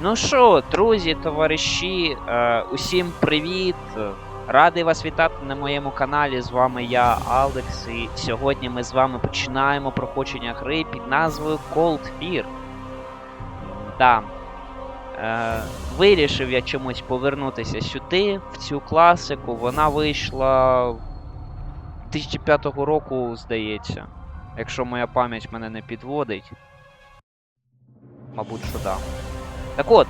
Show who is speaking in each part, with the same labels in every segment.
Speaker 1: Ну що, друзі, товариші, е, усім привіт! Радий вас вітати на моєму каналі. З вами я, Алекс, і сьогодні ми з вами починаємо проходження гри під назвою Cold Fear. Да. Е, вирішив я чомусь повернутися сюди, в цю класику. Вона вийшла 2005 року, здається. Якщо моя пам'ять мене не підводить. Мабуть, що да. Так от,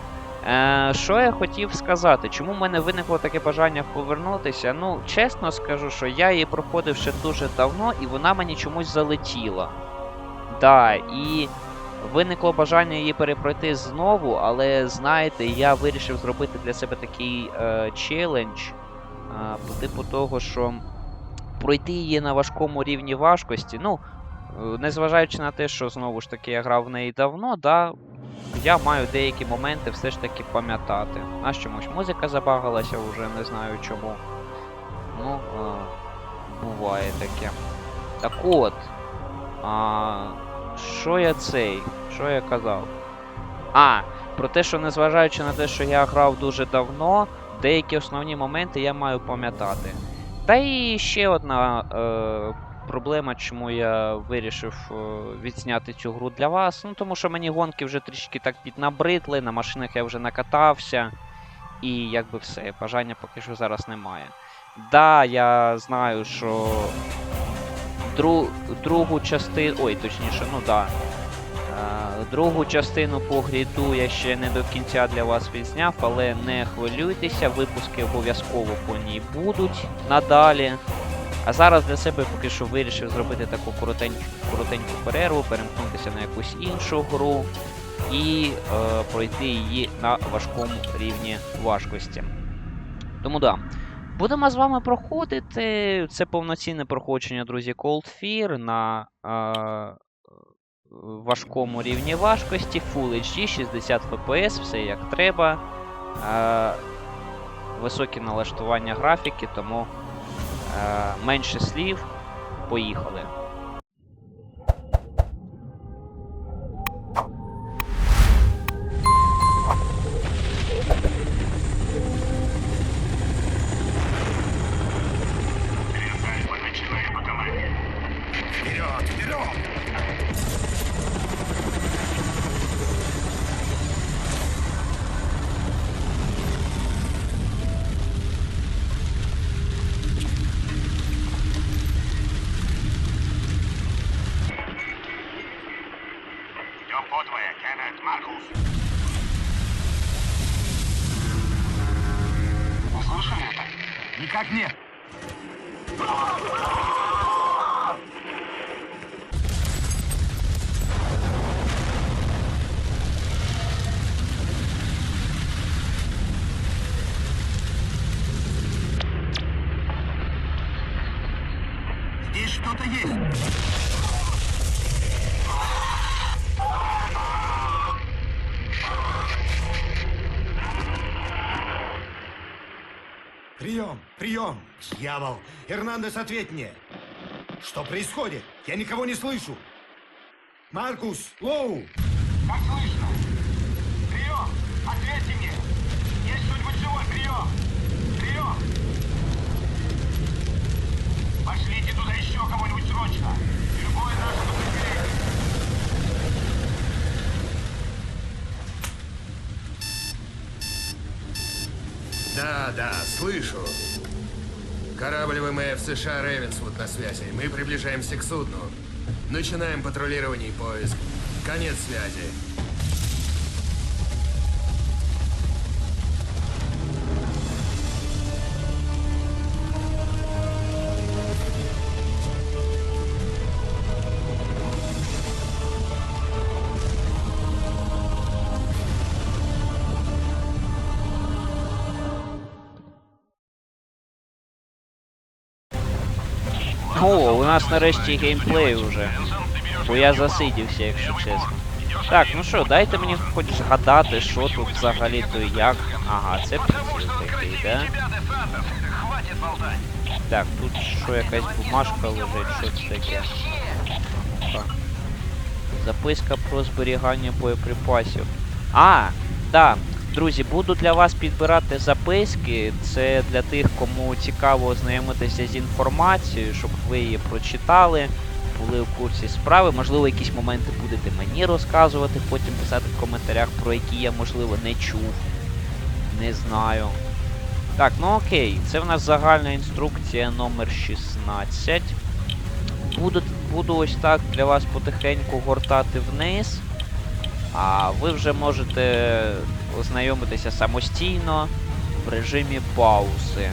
Speaker 1: е, що я хотів сказати, чому в мене виникло таке бажання повернутися? Ну, чесно скажу, що я її проходив ще дуже давно, і вона мені чомусь залетіла. Да, і виникло бажання її перепройти знову, але знаєте, я вирішив зробити для себе такий е, челендж е, по типу того, що пройти її на важкому рівні важкості. Ну, е, незважаючи на те, що знову ж таки я грав в неї давно, да, я маю деякі моменти все ж таки пам'ятати. А чомусь музика забагалася вже, не знаю чому. Ну, е, буває таке. Так от. А, що я цей? Що я казав? А, про те, що незважаючи на те, що я грав дуже давно, деякі основні моменти я маю пам'ятати. Та і ще одна е, проблема, чому я вирішив е, відзняти цю гру для вас. Ну, тому що мені гонки вже трішки так піднабридли, на машинах я вже накатався. І якби все, бажання поки що зараз немає. Да, я знаю, що дру, другу частину. Ой, точніше, ну да. Е, Другу частину по гріду я ще не до кінця для вас відзняв, але не хвилюйтеся, випуски обов'язково по ній будуть надалі. А зараз для себе поки що вирішив зробити таку коротеньку, коротеньку перерву, перемкнутися на якусь іншу гру і е, пройти її на важкому рівні важкості. Тому да. Будемо з вами проходити. Це повноцінне проходження, друзі, Cold Fear на е, важкому рівні важкості, Full HD, 60 FPS, все як треба. Е, високі налаштування графіки, тому менше слів. Поїхали.
Speaker 2: Это? Никак нет. Здесь что-то есть.
Speaker 3: Прием! Дьявол! Эрнандес, ответь мне! Что происходит? Я никого не слышу! Маркус! Лоу!
Speaker 2: Как слышно? Прием! Ответьте мне! Есть кто-нибудь живой? Прием! Прием! Пошлите туда еще кого-нибудь срочно! Любое наше подразделение!
Speaker 4: Да, да, слышу. Корабль ВМФ США Ревенсвуд на связи. Мы приближаемся к судну. Начинаем патрулирование и поиск. Конец связи.
Speaker 1: Нас нарешті геймплей уже. Бо я засидівся, якщо чесно. Так, ну що, дайте мені хоч згадати, що тут взагалі то і як. Ага, це прицел такий, да? Так, тут що якась бумажка лежить, що це таке? Так. Записка про зберігання боєприпасів. А! Да, друзі, буду для вас підбирати записки. Це для тих, кому цікаво ознайомитися з інформацією, щоб ви її прочитали, були в курсі справи. Можливо, якісь моменти будете мені розказувати, потім писати в коментарях, про які я, можливо, не чув. Не знаю. Так, ну окей, це в нас загальна інструкція номер 16. Буду, буду ось так для вас потихеньку гортати вниз. А ви вже можете ознайомитися самостійно в режимі паузи.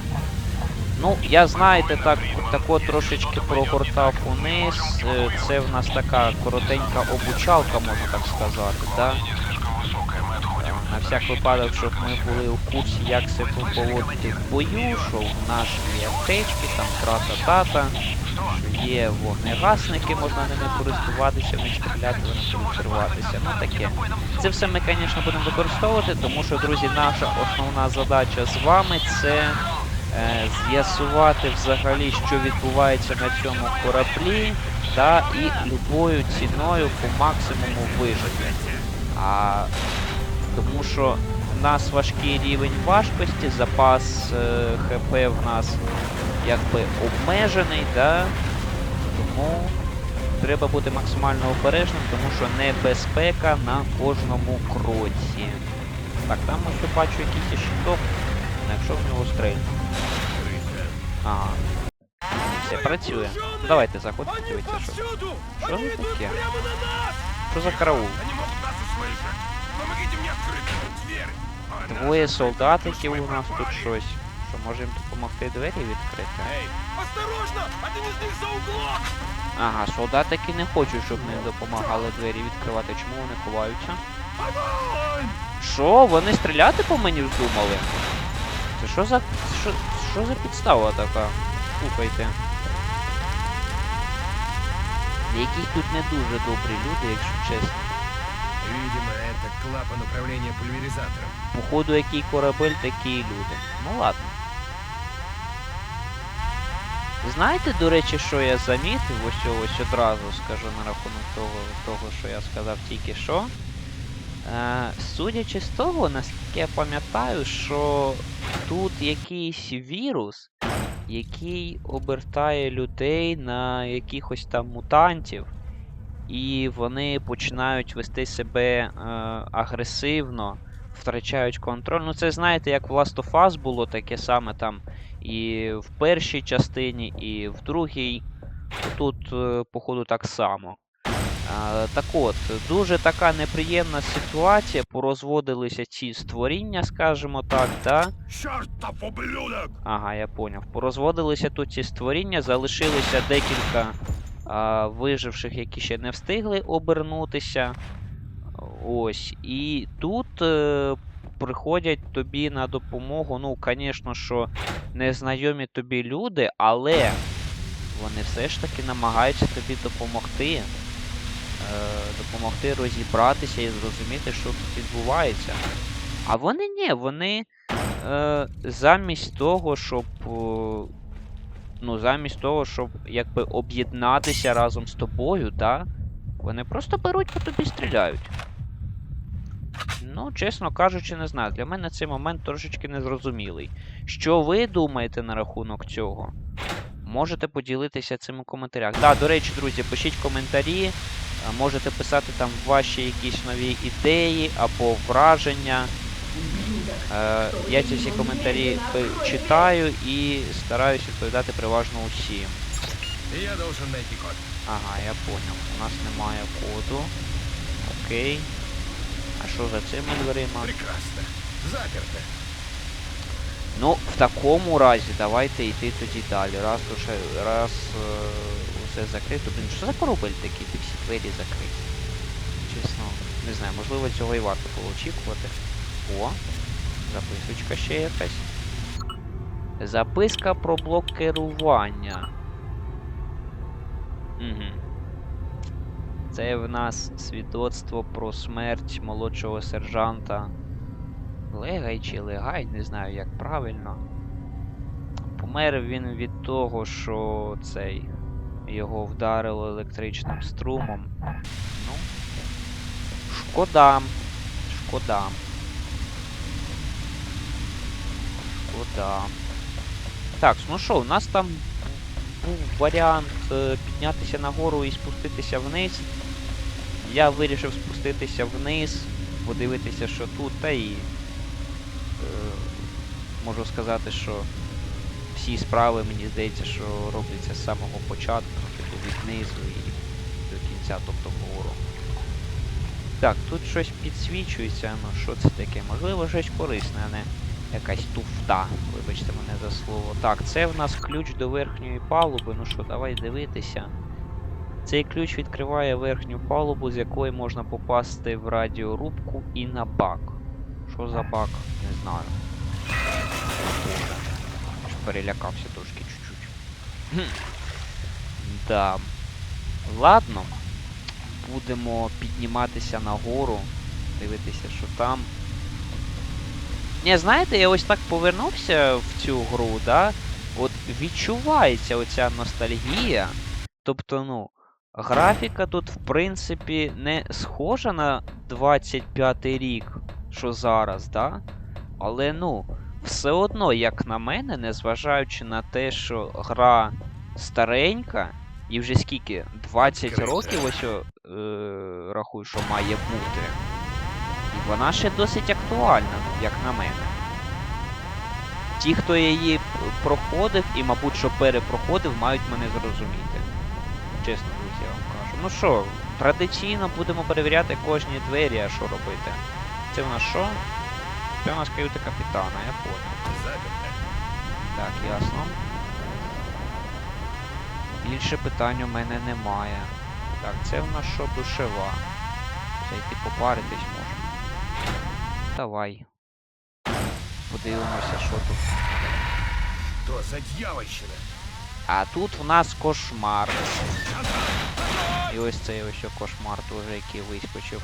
Speaker 1: Ну, я знаєте, так, тако трошечки прогортав униз. Е, Це в нас така коротенька обучалка, можна так сказати, да? На всяк випадок, щоб ми були у курсі, як себе поводити в бою, що в нас є аптечки, там трата-тата, що є вогнегасники, можна ними користуватися, не стріляти, вони будуть взриватися. Ну таке. Це все ми, звісно, будемо використовувати, тому що, друзі, наша основна задача з вами це е, з'ясувати взагалі, що відбувається на цьому кораблі, та і любою ціною по максимуму вижити. А тому що в нас важкий рівень важкості, запас е, ХП в нас якби обмежений, да? тому треба бути максимально обережним, тому що небезпека на кожному кроці. Так, там ось бачу якийсь є щиток, ну, якщо в нього стрельнути. Ага. Все, працює. Ну, Давайте заходьте, дивіться, що. Що це таке? Що за караул?
Speaker 2: Они могут нас услышать. Помогите мне открыть эту дверь. Ой, да.
Speaker 1: Двоє солдатиків у нас тут щось. Що може їм допомогти двері відкрити?
Speaker 2: Эй, осторожно! Один из них за углом!
Speaker 1: Ага, солдатики не хочуть, щоб ним допомагали двері відкривати. Чому вони ховаються? Що? Вони стріляти по мені вздумали? Це що за. Що, що за підстава така? Слухайте. Якісь тут не дуже добрі люди, якщо чесно.
Speaker 4: Видимо, это клапан управления пульверизатором.
Speaker 1: Походу, який корабель, такі і люди. Ну ладно. Знаєте, до речі, що я замітив? Ось ось одразу скажу на рахунок того, того що я сказав тільки що. Е, судячи з того, наскільки я пам'ятаю, що тут якийсь вірус, який обертає людей на якихось там мутантів, і вони починають вести себе е, агресивно, втрачають контроль. Ну, це знаєте, як в Last of Us було таке саме там і в першій частині, і в другій. Тут, е, походу, так само. Так от, дуже така неприємна ситуація, порозводилися ці створіння, скажімо так, да? Ага, я поняв. Порозводилися тут ці створіння, залишилося декілька а, виживших, які ще не встигли обернутися. Ось. І тут е, приходять тобі на допомогу. Ну, звісно, що незнайомі тобі люди, але вони все ж таки намагаються тобі допомогти. Е, допомогти розібратися і зрозуміти, що тут відбувається. А вони ні, вони е, замість того, щоб. е, Ну, замість того, щоб якби об'єднатися разом з тобою, да? Вони просто беруть по тобі стріляють. Ну, чесно кажучи, не знаю. Для мене цей момент трошечки незрозумілий. Що ви думаєте на рахунок цього? Можете поділитися цим у коментарях. Да, до речі, друзі, пишіть коментарі. е, Можете писати там ваші якісь нові ідеї або враження. Е, я ці всі коментарі читаю і стараюсь відповідати переважно усім.
Speaker 4: Я должен найти код.
Speaker 1: Ага, я понял. У нас немає коду. Окей. А що за цими дверима?
Speaker 4: Прекрасно. Заперто.
Speaker 1: Ну, в такому разі давайте йти тоді далі. Раз уже раз е, усе закрито. Блін, що за корабель такий, де всі двері закриті? Чесно, не знаю, можливо цього і варто було очікувати. О, записочка ще якась. Записка про блок керування. Угу. Це в нас свідоцтво про смерть молодшого сержанта. Легай чи легай, не знаю як правильно. Помер він від того, що цей його вдарило електричним струмом. Ну, шкода. Шкода. Шкода. Так, ну що, у нас там був варіант е, піднятися нагору і спуститися вниз. Я вирішив спуститися вниз, подивитися, що тут, та і е, можу сказати, що всі справи, мені здається, що робляться з самого початку, типу від низу і до кінця, тобто вгору. Так, тут щось підсвічується, ну що це таке? Можливо, щось корисне, а не якась туфта. Вибачте мене за слово. Так, це в нас ключ до верхньої палуби. Ну що, давай дивитися. Цей ключ відкриває верхню палубу, з якої можна попасти в радіорубку і на бак. Що за бак? Не знаю. Аж перелякався трошки чуть-чуть. Да. Ладно. Будемо підніматися нагору. Дивитися, що там. Ні, знаєте, я ось так повернувся в цю гру, да? От відчувається оця ностальгія. Тобто, ну, графіка тут, в принципі, не схожа на 25-й рік, що зараз, да? Але ну, все одно, як на мене, незважаючи на те, що гра старенька, і вже скільки? 20 років ось о, е, рахую, що має бути. Вона ще досить актуальна, як на мене. Ті, хто її проходив і, мабуть, що перепроходив, мають мене зрозуміти. Чесно, друзі, я вам кажу. Ну що, традиційно будемо перевіряти кожні двері, а що робити. Це в нас що? Це у нас каюта капітана, я понял. Так, ясно. Більше питань у мене немає. Так, це в нас що душева. Зайти попаритись можна. Давай. Подивимося, що тут.
Speaker 4: Что за дьявольщина?
Speaker 1: А тут в нас кошмар. І ось цей ось кошмар теж, який вискочив.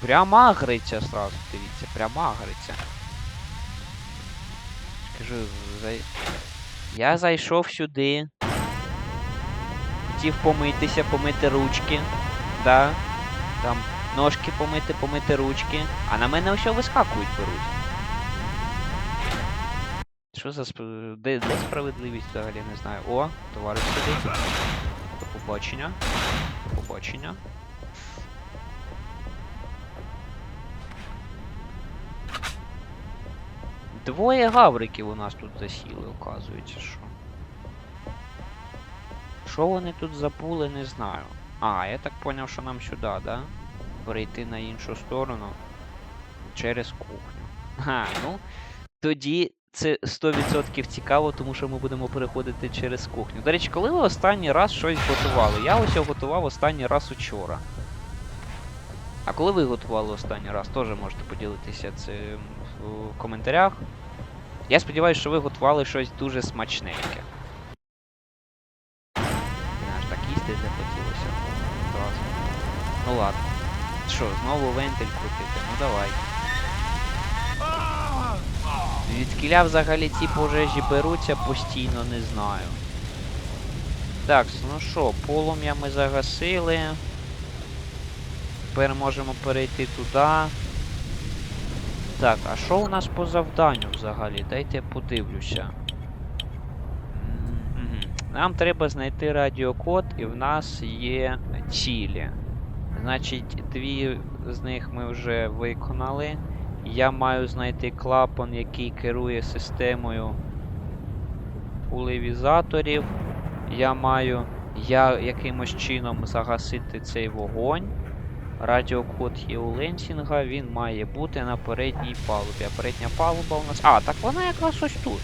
Speaker 1: Прямо агриться сразу, дивіться, прямо агриться. Скажу, зай... я зайшов сюди. Хотів помитися, помити ручки. Да. Там ножки помити, помити ручки. А на мене все вискакують беруть. Що за сп... де, де справедливість взагалі не знаю. О, товариш сидить. До побачення. До побачення. Двоє гавриків у нас тут засіли, оказується, що. Що вони тут забули, не знаю. А, я так поняв, що нам сюди, да? Перейти на іншу сторону через кухню. Ага, ну. Тоді це 100% цікаво, тому що ми будемо переходити через кухню. До речі, коли ви останній раз щось готували? Я ось його готував останній раз учора. А коли ви готували останній раз, теж можете поділитися цим в коментарях. Я сподіваюся, що ви готували щось дуже смачненьке. Аж так їсти захотілося. Ну ладно. Що, знову вентиль крутити? Ну давай. Відкіля взагалі ці пожежі беруться постійно, не знаю. Так, ну що, полум'я ми загасили. Тепер можемо перейти туди. Так, а що у нас по завданню взагалі? Дайте я подивлюся. Нам треба знайти радіокод, і в нас є цілі. Значить, дві з них ми вже виконали. Я маю знайти клапан, який керує системою пуливізаторів. Я маю я якимось чином загасити цей вогонь. Радіокод є у Ленсінга, він має бути на передній палубі. А передня палуба у нас. А, так вона якраз ось тут.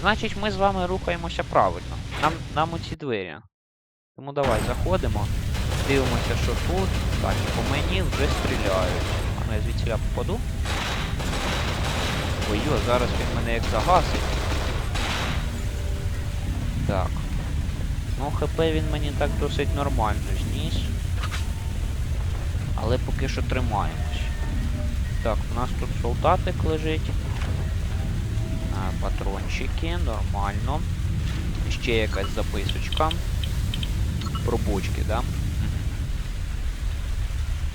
Speaker 1: Значить, ми з вами рухаємося правильно. Нам, нам у ці двері. Тому давай заходимо, дивимося, що тут. Так, по мені вже стріляють. А ну я звідсіля попаду. Ой, зараз він мене як загасить. Так. Ну, ХП він мені так досить нормально зніс. Але поки що тримаємось. Так, у нас тут солдатик лежить. А, патрончики, нормально. Ще якась записочка. Про бочки, да?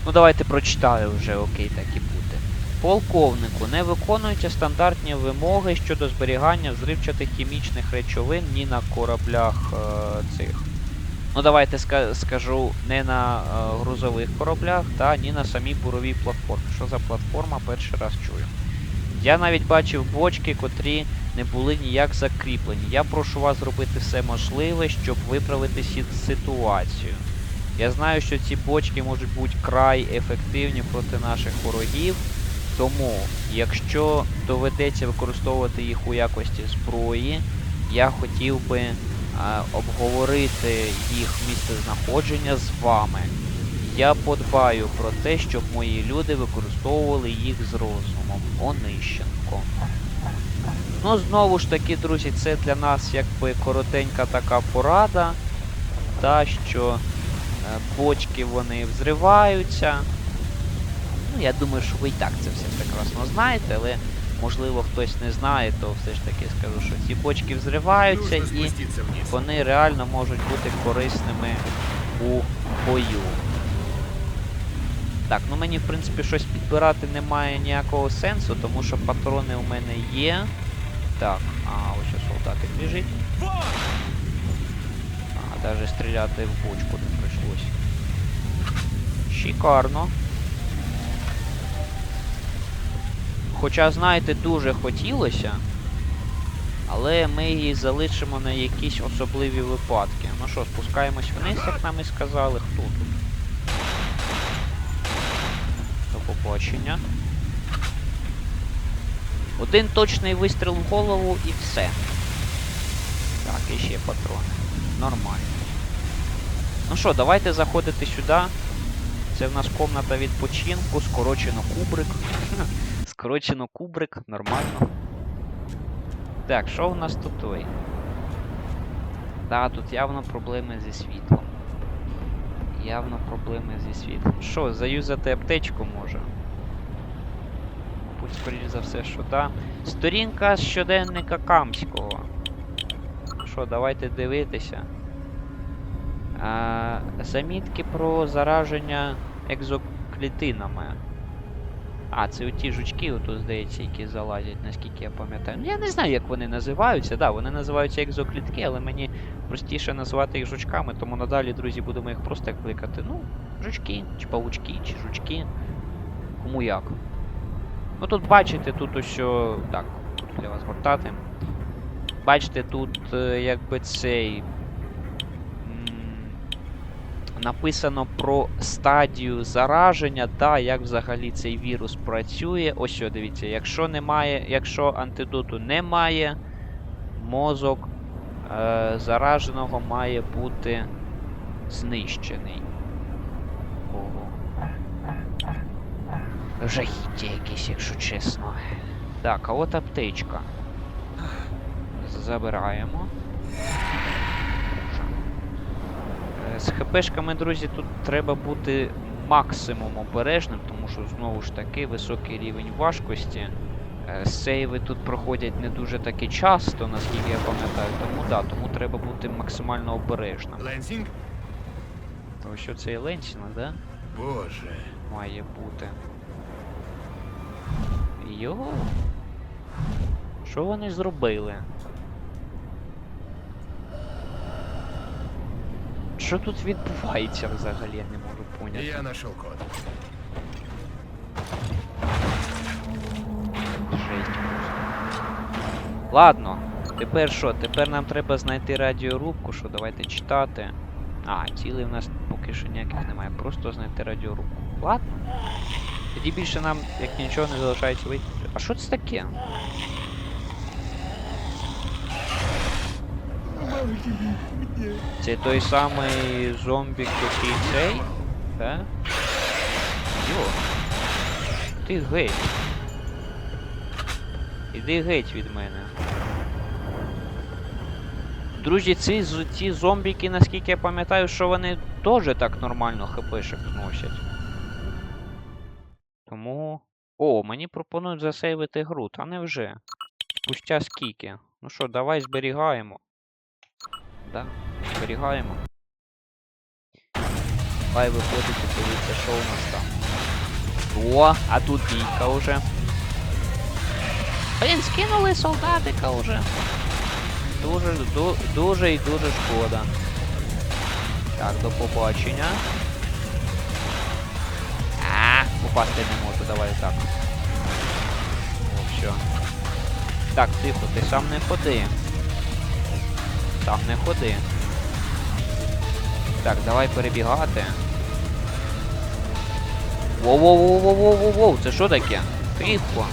Speaker 1: Ну давайте прочитаю вже, окей, так і буде. Полковнику, не виконуються стандартні вимоги щодо зберігання взривчатих хімічних речовин ні на кораблях е, цих. Ну, давайте ска- скажу, не на е, грузових кораблях, та ні на самій буровій платформі. Що за платформа, перший раз чую. Я навіть бачив бочки, котрі не були ніяк закріплені. Я прошу вас зробити все можливе, щоб виправити ситуацію. Я знаю, що ці бочки можуть бути край ефективні проти наших ворогів. Тому, якщо доведеться використовувати їх у якості зброї, я хотів би е, обговорити їх місце знаходження з вами. Я подбаю про те, щоб мої люди використовували їх з розумом. Онищенко. Ну, знову ж таки, друзі, це для нас якби коротенька така порада. Та що бочки вони взриваються. Ну, я думаю, що ви і так це все прекрасно знаєте, але можливо хтось не знає, то все ж таки скажу, що ці бочки взриваються і вони реально можуть бути корисними у бою. Так, ну мені в принципі щось підбирати немає ніякого сенсу, тому що патрони у мене є. Так, а ось солдатик біжить. А, навіть стріляти в бочку. Шикарно. Хоча, знаєте, дуже хотілося, але ми її залишимо на якісь особливі випадки. Ну що, спускаємось вниз, як нам і сказали, хто тут. До побачення. Один точний вистріл в голову і все. Так, і ще патрони. Нормально. Ну що, давайте заходити сюди. Це в нас комната відпочинку, скорочено кубрик. Скорочено кубрик, нормально. Так, що в нас тут той? Да, тут явно проблеми зі світлом. Явно проблеми зі світлом. Що, заюзати аптечку може? Мабуть, скоріш за все, що да. Сторінка щоденника Камського. Що, давайте дивитися. А, замітки про зараження екзоклітинами. А, це ті жучки, отут, здається, які залазять, наскільки я пам'ятаю. Ну, я не знаю, як вони називаються. Да, вони називаються екзоклітки, але мені простіше назвати їх жучками, тому надалі, друзі, будемо їх просто кликати. Ну, жучки, чи павучки, чи жучки. Кому як. Ну тут бачите, тут ось. Так, тут для вас гортати. Бачите, тут е, якби цей. Написано про стадію зараження, та як взагалі цей вірус працює. Ось що, дивіться, якщо немає, якщо антидоту немає, мозок е, зараженого має бути знищений. Ого. Жахіття якесь, якщо чесно. Так, а от аптечка. Забираємо. З ХПшками, друзі, тут треба бути максимум обережним, тому що знову ж таки високий рівень важкості. Е, Сейви тут проходять не дуже таки часто, наскільки я пам'ятаю, тому да, тому треба бути максимально обережним.
Speaker 4: Лэнсинг?
Speaker 1: Тому що це і Ленсінг, да?
Speaker 4: Боже.
Speaker 1: Має бути. Йо. Що вони зробили? Що тут відбувається взагалі, я не можу поняти.
Speaker 4: Я нашел код.
Speaker 1: Жесть просто. Ладно, тепер що? Тепер нам треба знайти радіорубку, що давайте читати. А, цілей в нас поки що ніяких немає. Просто знайти радіорубку. Ладно. Тоді більше нам, як нічого, не залишається вийти. А що це таке? Це той самий зомбік, який цей? Так? Йо. Ти геть. Іди геть від мене. Друзі, ці, ці зомбіки, наскільки я пам'ятаю, що вони теж так нормально хпшек зносять. Тому. О, мені пропонують засейвити гру, та невже. Спустя скільки. Ну що, давай зберігаємо. Да, зберігаємо. Давай виходити, дивіться, що у нас там. О, а тут бійка уже. Блін, скинули солдатика уже. Дуже, ду, дуже і дуже шкода. Так, до побачення. А, попасти не можу, давай так. О, все. Так, тихо, ти сам не ходи. Сам не ходи. Так, давай перебігати. Воу-воу-воу-воу-воу-воу, це що таке? Тихо.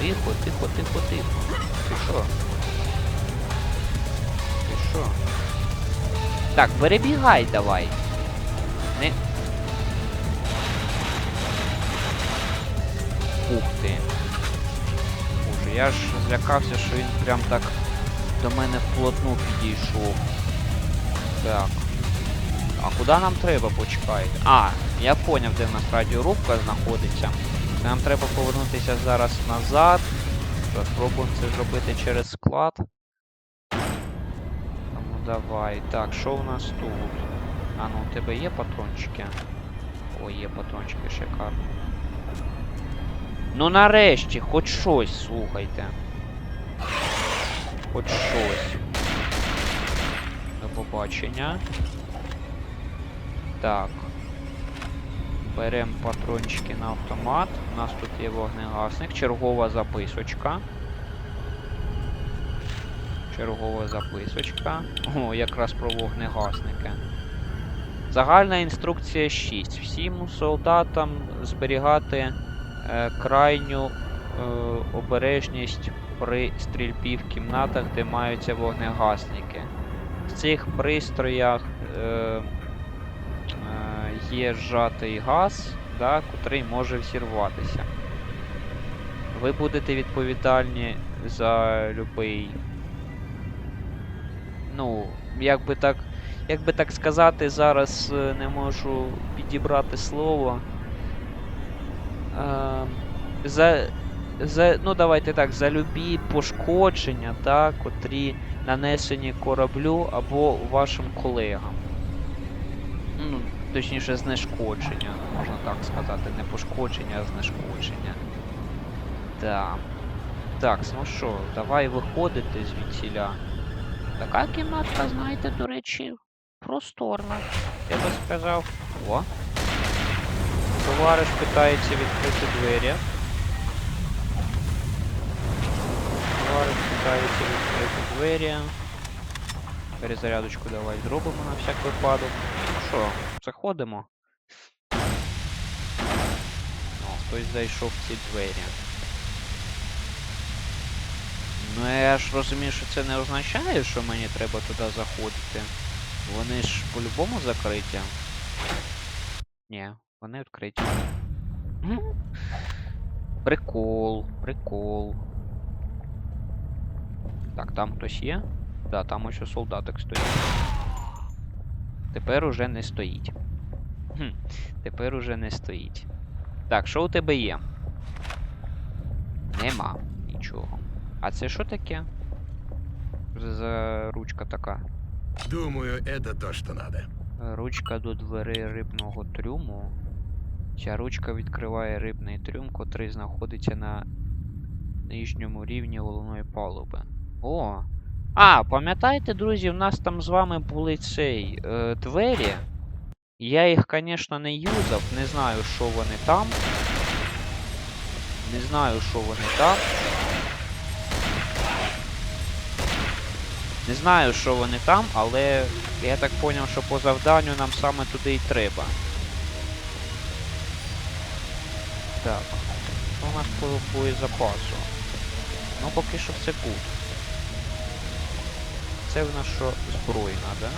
Speaker 1: Тихо, тихо, тихо, тихо. Ти що? Ти що? Так, перебігай давай. Не. Ух ти. Боже, я ж злякався, що він прям так до мене вплотну підійшов. Так. А куди нам треба, почекайте? А, я поняв, де в нас радіорубка знаходиться. Нам треба повернутися зараз назад. Що, спробуємо це зробити через склад. Ну давай. Так, що у нас тут? А, ну у тебе є патрончики? О, є патрончики, шикарно. Ну нарешті, хоч щось, слухайте. Хоч щось. До побачення. Так. Беремо патрончики на автомат. У нас тут є вогнегасник, чергова записочка. Чергова записочка. О, якраз про вогнегасники. Загальна інструкція 6. Всім солдатам зберігати е, крайню е, обережність при стрільбі в кімнатах, де маються вогнегасники. В цих пристроях е, е, є зжатий газ, да, котрий може взірватися. Ви будете відповідальні за любий. Ну, як би так, як би так сказати, зараз е, не можу підібрати слово. Е, за, за, ну, давайте так, за любі пошкодження, да, котрі нанесені кораблю або вашим колегам. Ну, точніше, знешкодження, можна так сказати. Не пошкодження, а знешкодження. Так. Так, ну що, давай виходити звідсіля. Така кімнатка, знаєте, до речі, просторна. Я би сказав. О. Товариш питається відкрити двері. Товариш питається відкрити двері. Перезарядочку давай зробимо на всяк випадок. Ну що, заходимо. О, хтось зайшов в ці двері. Ну я ж розумію, що це не означає, що мені треба туди заходити. Вони ж по-любому закриті. Ні, вони відкриті. Прикол, прикол. Так, там хтось є? Да, там ось солдатик стоїть. Тепер уже не стоїть. Хм, тепер уже не стоїть. Так, що у тебе є? Нема нічого. А це що таке? За- ручка така.
Speaker 4: Думаю, это то, что надо.
Speaker 1: Ручка до дверей рибного трюму. Ця ручка відкриває рибний трюм, котрий знаходиться на нижньому рівні головної палуби. О! А, пам'ятаєте, друзі, в нас там з вами були цей е, двері. Я їх, звісно, не юзав, не знаю, що вони там. Не знаю, що вони там. Не знаю, що вони там, але я так зрозумів, що по завданню нам саме туди і треба. Так. Що у нас по боєзапасу? Ну, поки що все гуд. Це в нас що збройна, да?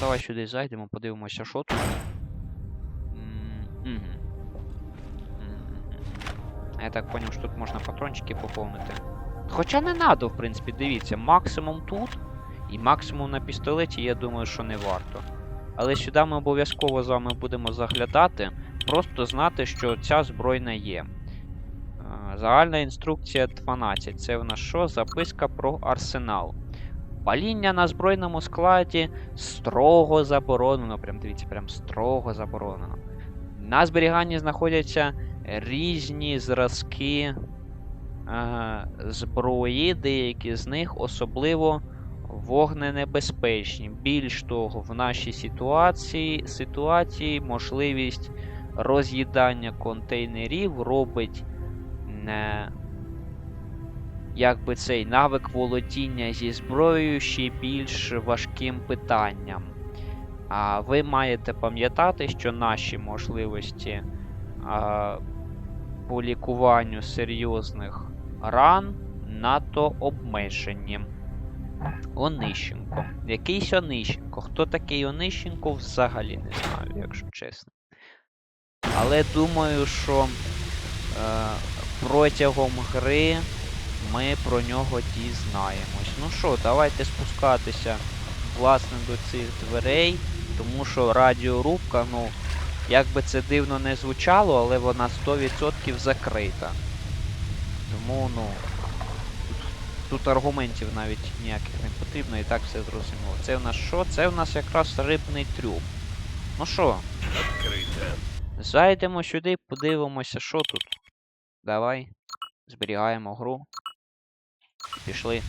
Speaker 1: Давай сюди зайдемо, подивимося, що тут. Я так зрозумів, що тут можна патрончики поповнити. Хоча не надо, в принципі, дивіться, максимум тут і максимум на пістолеті, я думаю, що не варто. Але сюди ми обов'язково з вами будемо заглядати, просто знати, що ця збройна є. Е, Загальна інструкція 12. Це в нас що? Записка про арсенал. Паління на збройному складі строго заборонено. Прям дивіться, прям строго заборонено. На зберіганні знаходяться різні зразки е, зброї, деякі з них особливо вогненебезпечні. Більш того, в нашій ситуації, ситуації можливість роз'їдання контейнерів робить не якби цей навик володіння зі зброєю ще більш важким питанням. А ви маєте пам'ятати, що наші можливості а, по лікуванню серйозних ран надто обмежені. Онищенко. Якийсь Онищенко. Хто такий Онищенко, взагалі не знаю, якщо чесно. Але думаю, що е, протягом гри ми про нього дізнаємось. Ну що, давайте спускатися власне до цих дверей, тому що радіорубка, ну, як би це дивно не звучало, але вона 100% закрита. Тому, ну. Тут, тут аргументів навіть ніяких не потрібно, і так все зрозуміло. Це в нас що? Це в нас якраз рибний трюм. Ну що,
Speaker 4: Открыто.
Speaker 1: зайдемо сюди, подивимося, що тут. Давай. Зберігаємо гру. Пішли.